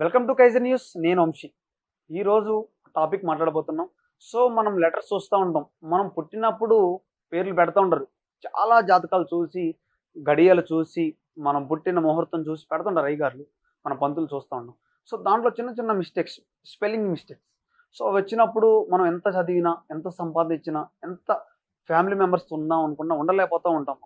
Welcome to Kaiser news. నేను వంశీ. ఈరోజు topic మాట్లాడబోతున్నాం. సో మనం లెటర్స్ చూస్తూ ఉంటాం. మనం పుట్టినప్పుడు పేర్లు పెడతా ఉంటారు చాలా జాతకాలు చూసి గడియలు చూసి మనం పుట్టిన ముహూర్తం చూసి పెడుతుంటారు అయ్యగారులు. మన పంతులు చూస్తూ ఉంటాం. సో దాంట్లో చిన్న చిన్న మిస్టేక్స్ స్పెల్లింగ్ మిస్టేక్స్ సో వచ్చినప్పుడు మనం ఎంత చదివినా ఎంత సంపాదించినా ఎంత ఫ్యామిలీ మెంబర్స్ ఉందాం అనుకున్నా ఉండలేకపోతూ ఉంటాం.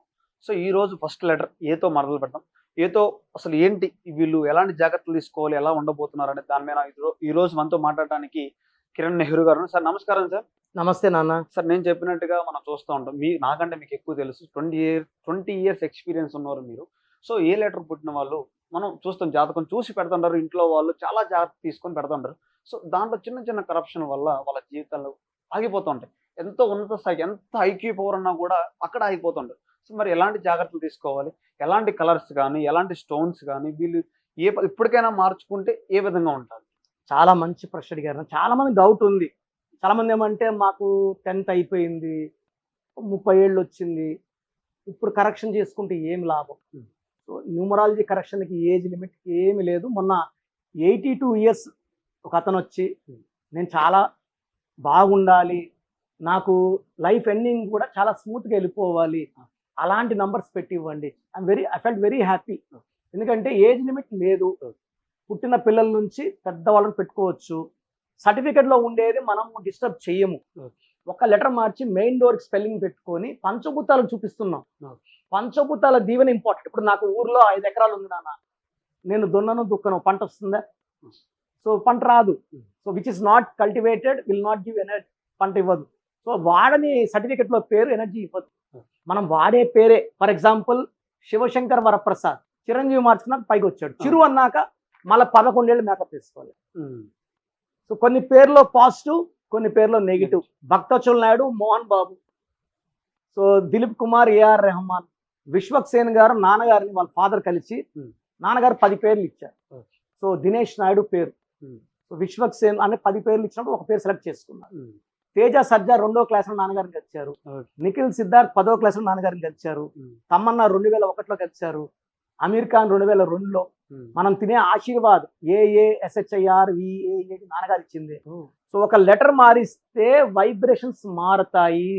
సో ఈ రోజు ఫస్ట్ లెటర్ ఏతో మొదలు పెడతాం. ఏతో అసలు ఏంటి? వీళ్ళు ఎలాంటి జాగ్రత్తలు తీసుకోవాలి? ఎలా ఉండబోతున్నారు? అనే దాని మీద ఈ- ఈ రోజు మనతో మాట్లాడడానికి కిరణ్ నెహ్రూ గారు. సార్ నమస్కారం సార్. నమస్తే నాన్న. సార్ నేను చెప్పినట్టుగా మనం చూస్తూ ఉంటాం. మీ నాకంటే మీకు ఎక్కువ తెలుసు. Twenty year twenty years experience ఉన్నారు మీరు. సో ఏ లెటర్ పుట్టిన వాళ్ళు మనం చూస్తాం. జాతకం చూసి పెడుతుంటారు. ఇంట్లో వాళ్ళు చాలా జాగ్రత్త తీసుకొని పెడుతుంటారు. సో దాంట్లో చిన్న చిన్న కరప్షన్ వల్ల వాళ్ళ జీవితాలు ఆగిపోతుంటాయి ఎంతో ఉన్నత స్థాయి ఎంత ఐక్యూ పవర్ ఉన్నా కూడా అక్కడ ఆగిపోతుంటారు సో మరి ఎలాంటి జాగ్రత్తలు తీసుకోవాలి? ఎలాంటి కలర్స్ కానీ ఎలాంటి స్టోన్స్ కానీ వీళ్ళు ఏ ఇప్పటికైనా మార్చుకుంటే ఏ విధంగా ఉంటారు? చాలా మంచి ప్రశ్న అడిగారు. చాలా మంది డౌట్ ఉంది. చాలా మంది ఏమంటే మాకు టెన్త్ అయిపోయింది ముప్పై ఏళ్ళు వచ్చింది. ఇప్పుడు కరెక్షన్ చేసుకుంటే ఏం లాభం. సో న్యూమరాలజీ కరెక్షన్కి ఏజ్ లిమిట్ ఏమి లేదు. మొన్న ఎయిటీ టూ ఇయర్స్ ఒక అతను వచ్చి. నేను చాలా బాగుండాలి. నాకు లైఫ్ ఎండింగ్ కూడా చాలా స్మూత్గా వెళ్ళిపోవాలి. అలాంటి నంబర్స్ పెట్టి ఇవ్వండి I'm very I felt very happy ఎందుకంటే ఏజ్ లిమిట్ లేదు. పుట్టిన పిల్లల నుంచి పెద్దవాళ్ళని పెట్టుకోవచ్చు. సర్టిఫికెట్లో ఉండేది మనం డిస్టర్బ్ చెయ్యము ఒక లెటర్ మార్చి మెయిన్ డోర్కి స్పెల్లింగ్ పెట్టుకొని పంచభూతాలకు చూపిస్తున్నాం. పంచభూతాల దీవెన ఇంపార్టెంట్ ఇప్పుడు నాకు ఊర్లో ఐదు ఎకరాలు ఉంది నాన్న. నేను దున్నను దుక్కను పంట వస్తుందా? సో పంట రాదు. So which is not cultivated will not give energy పంట ఇవ్వదు. సో వాడని certificate లో పేరు ఎనర్జీ ఇవ్వదు. మనం వాడే పేరే ఫర్ ఎగ్జాంపుల్ శివశంకర్ వరప్రసాద్. చిరంజీవి మార్చుకున్నాక పైకి వచ్చాడు. చిరు అన్నాక మళ్ళీ పదకొండేళ్ళు మేకప్ వేసుకోవాలి. సో కొన్ని పేర్లో పాజిటివ్ కొన్ని పేర్లో నెగిటివ్ భక్తచుల్ నాయుడు మోహన్ బాబు. So Dilip Kumar AR Rahman. Vishwak Sen garu నాన్నగారిని వాళ్ళ ఫాదర్ కలిసి. నాన్నగారు పది పేర్లు ఇచ్చారు. సో దినేష్ నాయుడు పేరు. సో విశ్వక్ సేన్ అనే పది పేర్లు ఇచ్చినప్పుడు ఒక పేరు సెలెక్ట్ చేసుకున్నారు. తేజ సజ్జా రెండో క్లాస్లో నాన్నగారిని Okay. నిఖిల్ సిద్ధార్థ్ పదో క్లాస్లో నాన్నగారిని కలిశారు. తమ్మన్న రెండు వేల ఒకటిలో కలిశారు. అమీర్ ఖాన్ రెండు వేల రెండులో మనం తినే ఆశీర్వాద్ ఏఏ ఎస్హెచ్ఐఆర్ విఏ నాన్నగారు ఇచ్చింది. సో ఒక లెటర్ మారిస్తే వైబ్రేషన్స్ మారతాయి.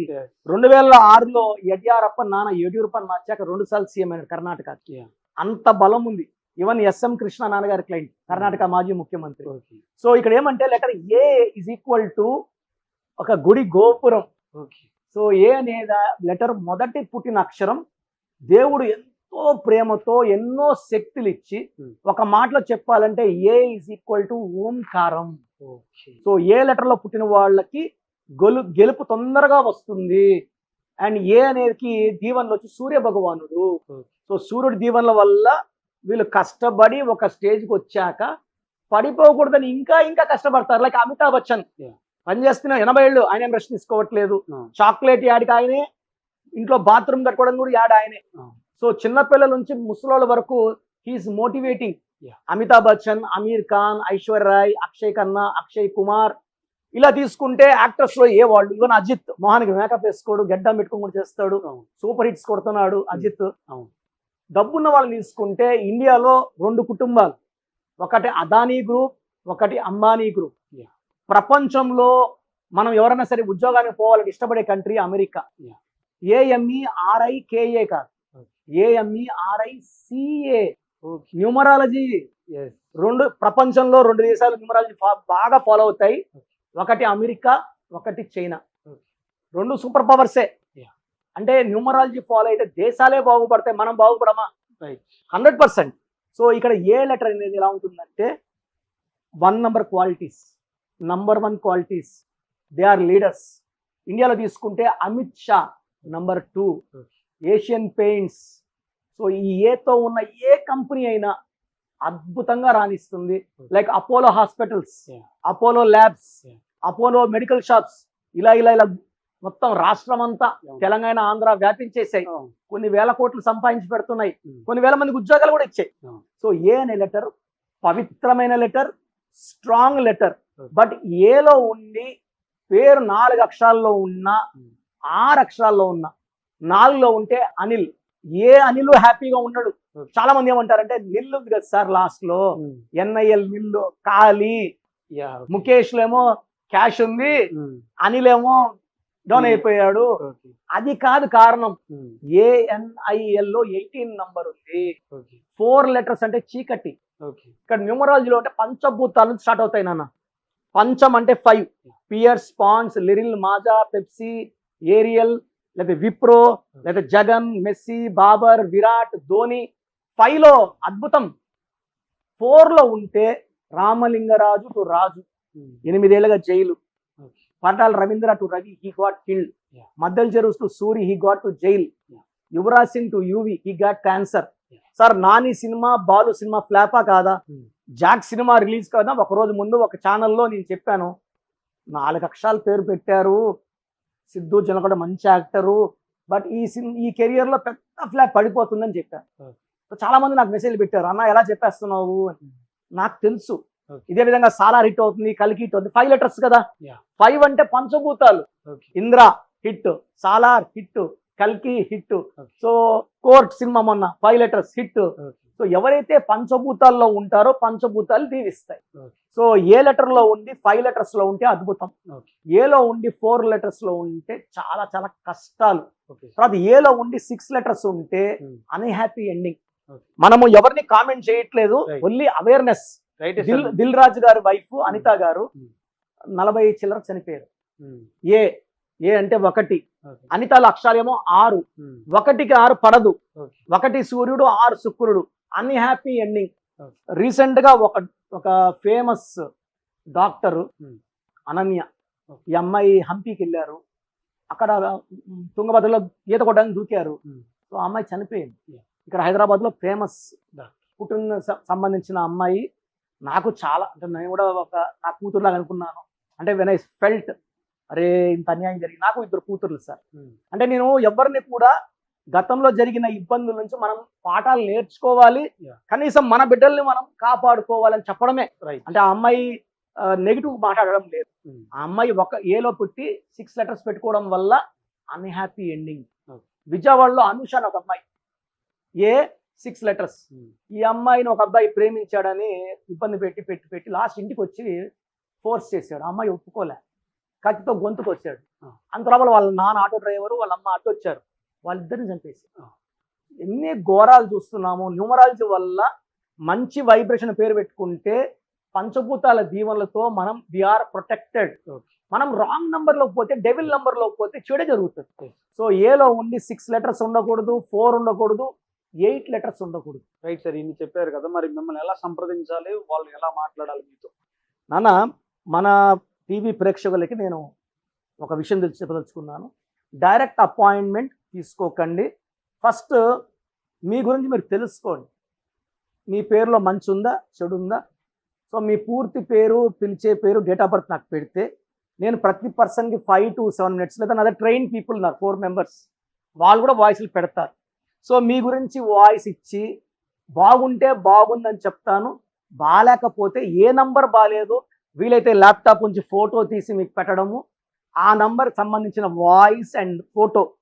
రెండు వేల ఆరులో యడ్యారప్ప నాన్న యడ్యూరప్ప మార్చాక రెండు సార్లు సీఎం అయినాడు కర్ణాటక. అంత బలం ఉంది. ఈవెన్ ఎస్ఎం కృష్ణ నాన్నగారి క్లయింట్ కర్ణాటక మాజీ ముఖ్యమంత్రి. సో ఇక్కడ ఏమంటే letter A is equal to ఒక గుడి గోపురం. సో ఏ అనేది లెటర్ మొదటి పుట్టిన అక్షరం దేవుడు ఎంతో ప్రేమతో ఎన్నో శక్తులు ఇచ్చి. ఒక మాటలో చెప్పాలంటే ఏ ఇస్ ఈక్వల్ టు ఓంకారం. సో ఏ లెటర్లో పుట్టిన వాళ్ళకి గొలు గెలుపు తొందరగా వస్తుంది. అండ్ ఏ అనేది దీవెనలు వచ్చి సూర్య భగవానుడు. సో సూర్యుడి దీవెనల వల్ల వీళ్ళు కష్టపడి ఒక స్టేజ్కి వచ్చాక పడిపోకూడదని ఇంకా ఇంకా కష్టపడతారు. లైక్ అమితాబ్ బచ్చన్. Yeah. పని చేస్తున్న ఎనభై ఏళ్ళు ఆయన ఏం రెస్ట్ తీసుకోవట్లేదు. చాక్లెట్ యాడికి ఆయనే ఇంట్లో బాత్రూమ్ కట్టుకోవడం కూడా యాడ్ ఆయనే. సో చిన్నపిల్లల నుంచి ముసలోళ్ళ వరకు he is motivating. Amitabh Bachchan Aamir Khan Aishwarya Rai Akshaye Khanna Akshay Kumar ఇలా తీసుకుంటే యాక్టర్స్లో ఏ వాళ్ళు ఈవెన్ అజిత్ మొహానికి మేకప్ వేసుకోడు గడ్డం పెట్టుకొని చేస్తాడు. సూపర్ హిట్స్ కొడుతున్నాడు అజిత్ అవును. డబ్బున్న వాళ్ళని తీసుకుంటే ఇండియాలో రెండు కుటుంబాలు ఒకటి అదానీ గ్రూప్ ఒకటి అంబానీ గ్రూప్. ప్రపంచంలో మనం ఎవరైనా సరే ఉద్యోగానికి పోవాలని ఇష్టపడే country America. A M E R I K A కాదు. A M E R I C A. Numerology. రెండు ప్రపంచంలో రెండు దేశాలు న్యూమరాలజీ బాగా ఫాలో అవుతాయి. ఒకటి అమెరికా ఒకటి చైనా. రెండు సూపర్ పవర్సే. అంటే న్యూమరాలజీ ఫాలో అయితే దేశాలే బాగుపడతాయి మనం బాగుపడమా. Hundred percent. సో ఇక్కడ ఏ లెటర్ అనేది ఎలా ఉంటుందంటే one number qualities. Number one qualities they are leaders ఇండియాలో తీసుకుంటే Amit Shah number two Asian paints so ఈ ఏతో ఉన్న ఏ కంపెనీ అయినా అద్భుతంగా రాణిస్తుంది like Apollo hospitals. Apollo labs. Apollo medical shops ఇలా ఇలా ఇలా మొత్తం రాష్ట్రం అంతా. తెలంగాణ ఆంధ్ర వ్యాపించేసాయి. కొన్ని వేల కోట్లు సంపాదించి పెడుతున్నాయి Hmm. కొన్ని వేల మందికి ఉద్యోగాలు కూడా ఇచ్చాయి. సో ఏ అనే లెటర్ పవిత్రమైన లెటర్ స్ట్రాంగ్ లెటర్. బట్ ఏలో ఉండి పేరు నాలుగు అక్షరాల్లో ఉన్న. ఆరు అక్షరాల్లో ఉన్న నాలుగులో ఉంటే అనిల్. ఏ అనిల్ హ్యాపీగా ఉన్నాడు. చాలా మంది ఏమంటారంటే నిల్లు ఉంది కదా సార్ లాస్ట్లో ఎన్ఐఎల్ నిల్లు ఖాళీ. ముఖేష్లో ఏమో క్యాష్ ఉంది. అనిల్ ఏమో డౌన్. అయిపోయాడు. అది కాదు కారణం. ఏఎన్ఐఎల్లో ఎయిటీన్ నంబర్ ఉంది. ఫోర్ లెటర్స్ అంటే చీకటి. ఇక్కడ న్యూమరాలజీలో అంటే పంచభూతాలు స్టార్ట్ అవుతాయి నాన్న. పంచం అంటే ఫైవ్ పియర్ స్పాన్స్ లిరిల్ మాజా పెప్సీ ఏరియల్ లేదా విప్రో లేదా జగన్ మెస్సీ బాబర్ విరాట్ ధోని ఫైవ్లో అద్భుతం ఫోర్లో ఉంటే రామలింగరాజు టు రాజు ఉమ్. ఎనిమిదేళ్ళుగా jail పటాల్ Ravindra to Ravi he got killed. మద్దల్ చెరువుస్ to Suri he got to jail. Yuvraj Singh to Yuvi he got cancer. Sir Nani cinema Balu cinema ఫ్లాపా కాదా Hmm. Jack cinema release కదా ఒక రోజు ముందు ఒక ఛానల్లో నేను చెప్పాను. నాలుగు అక్షరాల పేరు పెట్టారు. సిద్ధు జనకొండ మంచి యాక్టరు. బట్ ఈ సిన్ ఈ కెరియర్లో పెద్ద ఫ్లాప్ పడిపోతుందని చెప్పాను. చాలా మంది నాకు మెసేజ్ పెట్టారు. అన్న ఎలా చెప్పేస్తున్నావు? అని. నాకు తెలుసు. ఇదే విధంగా సాలా హిట్ అవుతుంది కలికి హిట్ అవుతుంది. ఫైవ్ లెటర్స్ కదా. ఫైవ్ అంటే పంచభూతాలు. ఇంద్ర హిట్ సాలార్ హిట్ కల్కి హిట్. సో కోర్ట్ సినిమా మొన్న ఫైవ్ లెటర్స్ హిట్. సో ఎవరైతే పంచభూతాల్లో ఉంటారో పంచభూతాలు దీవిస్తాయి. సో ఏ లెటర్లో ఉండి ఫైవ్ లెటర్స్లో ఉంటే అద్భుతం. ఏలో ఉండి ఫోర్ లెటర్స్లో ఉంటే చాలా చాలా కష్టాలు. తర్వాత ఏలో ఉండి సిక్స్ లెటర్స్ ఉంటే Hmm. Unhappy ending. మనము ఎవరిని కామెంట్ చేయట్లేదు. Only awareness. దిల్ రాజు గారి వైఫ్ అనిత గారు Hmm. నలభై చిల్లర చనిపోయారు. ఏ ఏ అంటే ఒకటి ఓకే అనితాల అక్షరాలేమో ఆరు. ఒకటికి ఆరు పడదు ఒకటి సూర్యుడు ఆరు శుక్రుడు అన్ని హ్యాపీ ఎండింగ్. రీసెంట్గా ఒక ఒక ఫేమస్ డాక్టర్. అనన్య. ఈ అమ్మాయి హంపీకి వెళ్ళారు అక్కడ తుంగభద్రలో ఈత కొట్టడానికి దూకారు. సో ఆ అమ్మాయి చనిపోయింది. ఇక్కడ హైదరాబాద్లో ఫేమస్ స- సంబంధించిన అమ్మాయి నాకు చాలా అంటే నేను కూడా ఒక నా కూతురులాగా అనుకున్నాను అంటే వెన్ ఐ ఫెల్ట్ అరే ఇంత అన్యాయం జరిగింది. నాకు ఇద్దరు కూతుర్లు సార్. అంటే నేను ఎవరిని కూడా గతంలో జరిగిన ఇబ్బందుల నుంచి మనం పాఠాలు నేర్చుకోవాలి. కనీసం మన బిడ్డల్ని మనం కాపాడుకోవాలని చెప్పడమే. రైట్ అంటే ఆ అమ్మాయి నెగిటివ్ మాట్లాడడం లేదు. ఆ అమ్మాయి ఒక ఏలో పుట్టి సిక్స్ లెటర్స్ పెట్టుకోవడం వల్ల అన్హ్యాపీ ఎండింగ్ Okay. విజయవాడలో అనుష అని ఒక అమ్మాయి. ఏ? Six letters. ఈ అమ్మాయిని ఒక అబ్బాయి ప్రేమించాడని ఇబ్బంది పెట్టి పెట్టి పెట్టి లాస్ట్ ఇంటికి వచ్చి ఫోర్స్ చేశాడు. అమ్మాయి ఒప్పుకోలే. కత్తితో గొంతుకు వచ్చాడు. అంత లోపల వాళ్ళ నాన్న ఆటో డ్రైవరు వాళ్ళ అమ్మ ఆటో వచ్చారు. వాళ్ళిద్దరిని చంపేసి. ఎన్ని ఘోరాలు చూస్తున్నాము న్యూమరాలజీ వల్ల మంచి వైబ్రేషన్ పేరు పెట్టుకుంటే పంచభూతాల దీవెనలతో మనం ఆర్ ప్రొటెక్టెడ్ మనం రాంగ్ నంబర్లో పోతే డెవిల్ నంబర్లో పోతే చెడే జరుగుతుంది. సో ఏలో ఉండి సిక్స్ లెటర్స్ ఉండకూడదు ఫోర్ ఉండకూడదు ఎయిట్ లెటర్స్ ఉండకూడదు. రైట్ సార్ ఇన్ని చెప్పారు కదా మరి మిమ్మల్ని ఎలా సంప్రదించాలి? వాళ్ళు ఎలా మాట్లాడాలి మీతో? నాన్న మన టీవీ ప్రేక్షకులకి నేను ఒక విషయం తెలిసి చెప్పదలుచుకున్నాను. డైరెక్ట్ అపాయింట్మెంట్ తీసుకోకండి. ఫస్ట్ మీ గురించి మీరు తెలుసుకోండి. మీ పేరులో మంచి ఉందా చెడు ఉందా? సో మీ పూర్తి పేరు పిలిచే పేరు డేట్ ఆఫ్ బర్త్ నాకు పెడితే నేను ప్రతి పర్సన్కి ఫైవ్ టు సెవెన్ మినిట్స్ లేదా నా ట్రైన్ పీపుల్ ఉన్నారు ఫోర్ మెంబర్స్ వాళ్ళు కూడా వాయిస్లు పెడతారు. సో మీ గురించి వాయిస్ ఇచ్చి బాగుంటే బాగుందని చెప్తాను. బాగాలేకపోతే ఏ నంబర్ బాగాలేదు వీలైతే ల్యాప్టాప్ నుంచి ఫోటో తీసి మీకు పెట్టడము. ఆ నంబర్ సంబంధించిన వాయిస్ అండ్ ఫోటో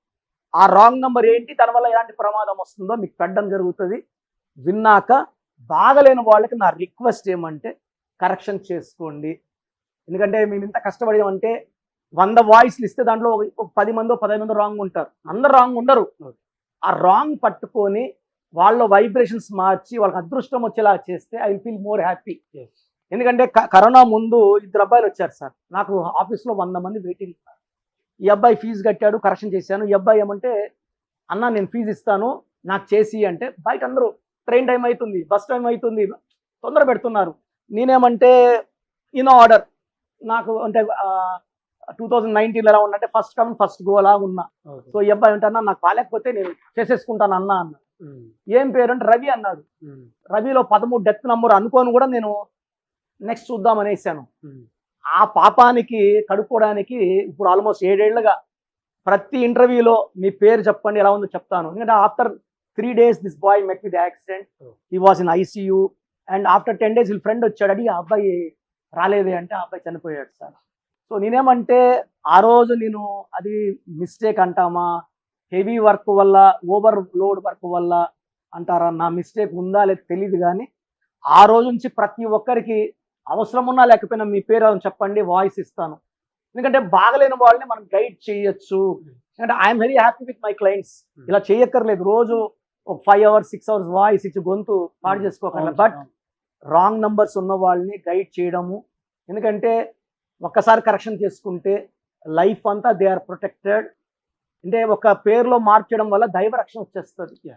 ఆ రాంగ్ నంబర్ ఏంటి? దానివల్ల ఎలాంటి ప్రమాదం వస్తుందో మీకు పెట్టడం జరుగుతుంది. విన్నాక బాగలేని వాళ్ళకి నా రిక్వెస్ట్ ఏమంటే కరెక్షన్ చేసుకోండి. ఎందుకంటే మేము ఇంత కష్టపడేమంటే వంద వాయిస్లు ఇస్తే దాంట్లో ఒక- పది మందో పదహైదు మందో రాంగ్ ఉంటారు. అందరు రాంగ్ ఉండరు. ఆ రాంగ్ పట్టుకొని వాళ్ళ వైబ్రేషన్స్ మార్చి వాళ్ళకి అదృష్టం వచ్చేలా చేస్తే ఐ ఫీల్ మోర్ హ్యాపీ ఎందుకంటే కరోనా ముందు ఇద్దరు అబ్బాయిలు వచ్చారు సార్. నాకు ఆఫీస్లో వంద మంది వెయిటింగ్ ఈ అబ్బాయి ఫీజు కట్టాడు కరెక్షన్ చేశాను. ఈ అబ్బాయి ఏమంటే అన్న నేను ఫీజు ఇస్తాను నాకు చేసి అంటే బయట అందరూ ట్రైన్ టైం అవుతుంది బస్ టైం అవుతుంది తొందర పెడుతున్నారు. నేనేమంటే ఇన్ ఆర్డర్ నాకు అంటే టూ థౌజండ్ నైన్టీన్లో ఎలా ఉన్నట్టే ఫస్ట్ కమ్ ఫస్ట్ గో అలా ఉన్నా. సో ఈ అబ్బాయి అంటున్నా నాకు కాలేకపోతే నేను చేసేసుకుంటాను అన్న అన్న. ఏం పేరు అంటే రవి అన్నాడు. రవిలో పదమూడు డెత్ నంబర్ అనుకోని కూడా నేను నెక్స్ట్ చూద్దాం అనేసాను. ఆ పాపానికి కడుక్కోవడానికి ఇప్పుడు ఆల్మోస్ట్ ఏడేళ్ళుగా ప్రతి ఇంటర్వ్యూలో మీ పేరు చెప్పండి ఎలా ఉందో చెప్తాను ఎందుకంటే after three days this boy met with accident. He was in ICU and after ten days వీళ్ళ ఫ్రెండ్ వచ్చాడు అడిగి ఆ అబ్బాయి రాలేదే అంటే ఆ అబ్బాయి చనిపోయాడు సార్ సో నేనేమంటే ఆ రోజు నేను అది మిస్టేక్ అంటామా హెవీ వర్క్ వల్ల ఓవర్ లోడ్ వర్క్ వల్ల అంటారా నా మిస్టేక్ ఉందా లేదు తెలియదు కానీ ఆ రోజు నుంచి ప్రతి ఒక్కరికి అవసరం ఉన్నా లేకపోయినా మీ పేరు అని చెప్పండి వాయిస్ ఇస్తాను. ఎందుకంటే బాగలేని వాళ్ళని మనం గైడ్ చేయొచ్చు. ఎందుకంటే I'm very happy with my clients ఇలా చేయక్కర్లేదు. రోజు ఒక five hours six hours voice ఇచ్చి గొంతు పాడు చేసుకోగలం బట్ రాంగ్ నంబర్స్ ఉన్న వాళ్ళని గైడ్ చేయడము. ఎందుకంటే ఒక్కసారి కరెక్షన్ చేసుకుంటే లైఫ్ అంతా దే ఆర్ ప్రొటెక్టెడ్ అంటే ఒక పేరులో మార్చడం వల్ల దైవ రక్షణ వచ్చేస్తుంది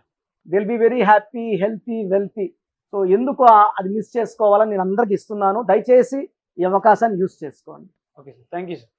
will be very happy healthy wealthy so ఎందుకు అది మిస్ చేసుకోవాలని నేను అందరికి ఇస్తున్నాను. దయచేసి ఈ అవకాశాన్ని యూస్ చేసుకోండి. Okay sir. Thank you sir.